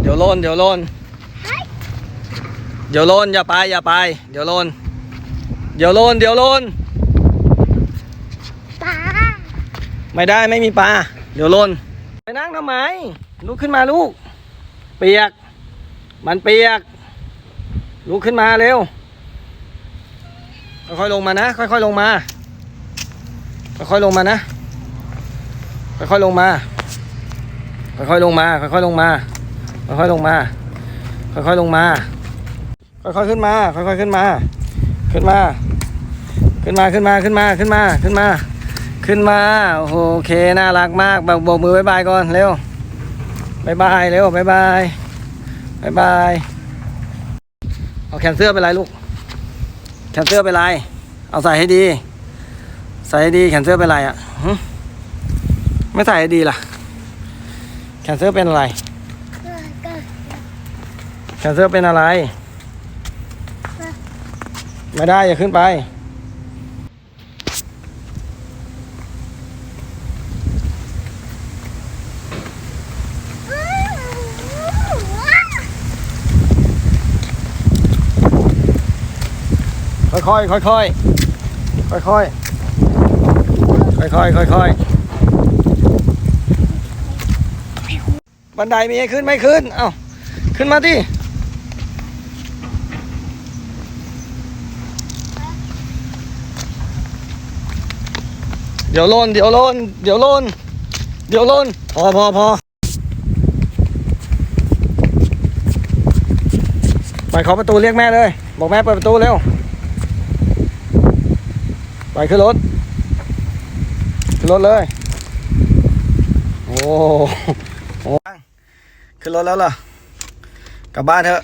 เดี๋ยวโลนเดี๋ยวโลนเดี๋ยวโลนอย่าไปอย่าไป เดี๋ยวโลนเดี๋ยวโลนเดี๋ยวโลนปลาไม่ได้ไม่มีปลาเดี๋ยวโลนไปนั่งทำไมลุกขึ้นมาลูก เปียก มันเปียกลุกขึ้นมาเร็ว ค่อยๆลงมานะ ค่อยๆลงมาค่อยๆลงมานะค่อยๆลงมาค่อยๆลงมาค่อยๆลงมา ค่อยๆลงมา ค่อยๆลงมา ค่อยๆขึ้นมา ค่อยๆขึ้นมา ขึ้นมา ขึ้นมา ขึ้นมา ขึ้นมา ขึ้นมา ขึ้นมา ขึ้นมา โอ้โหโอเค น่ารักมากบอกโบกมือบายบายก่อน เร็วบายบายเร็วบายบายบายบาย เอาแขนเสื้อไปลายลูก แขนเสื้อไปลายเอาใส่ให้ดี ใส่ให้ดีแขนเสื้อเป็นไรอะไม่ใส่ให้ดีล่ะ แขนเสื้อเป็นอะไร แขนเสื้อเป็นอะไร ไม่ได้ อย่าขึ้นไปค่อยค่อยค่อยค่อยค่อยค่อยค่อยค่อยค่อยค่อยบันไดมีให้ขึ้นไม่ขึ้น เอ้า ขึ้นมาดิ ดี๋ยวโลนเดี๋ยวโลนเดี๋ยวโลนเดี๋ยวโลนพอพอพอไปเคาะประตูเรียกแม่เลย บอกแม่เปิดประตูเร็วไปขึ้นรถขึ้นรถเลย โอ้โหขึ้นรถแล้วเหรอกลับบ้านเถอะ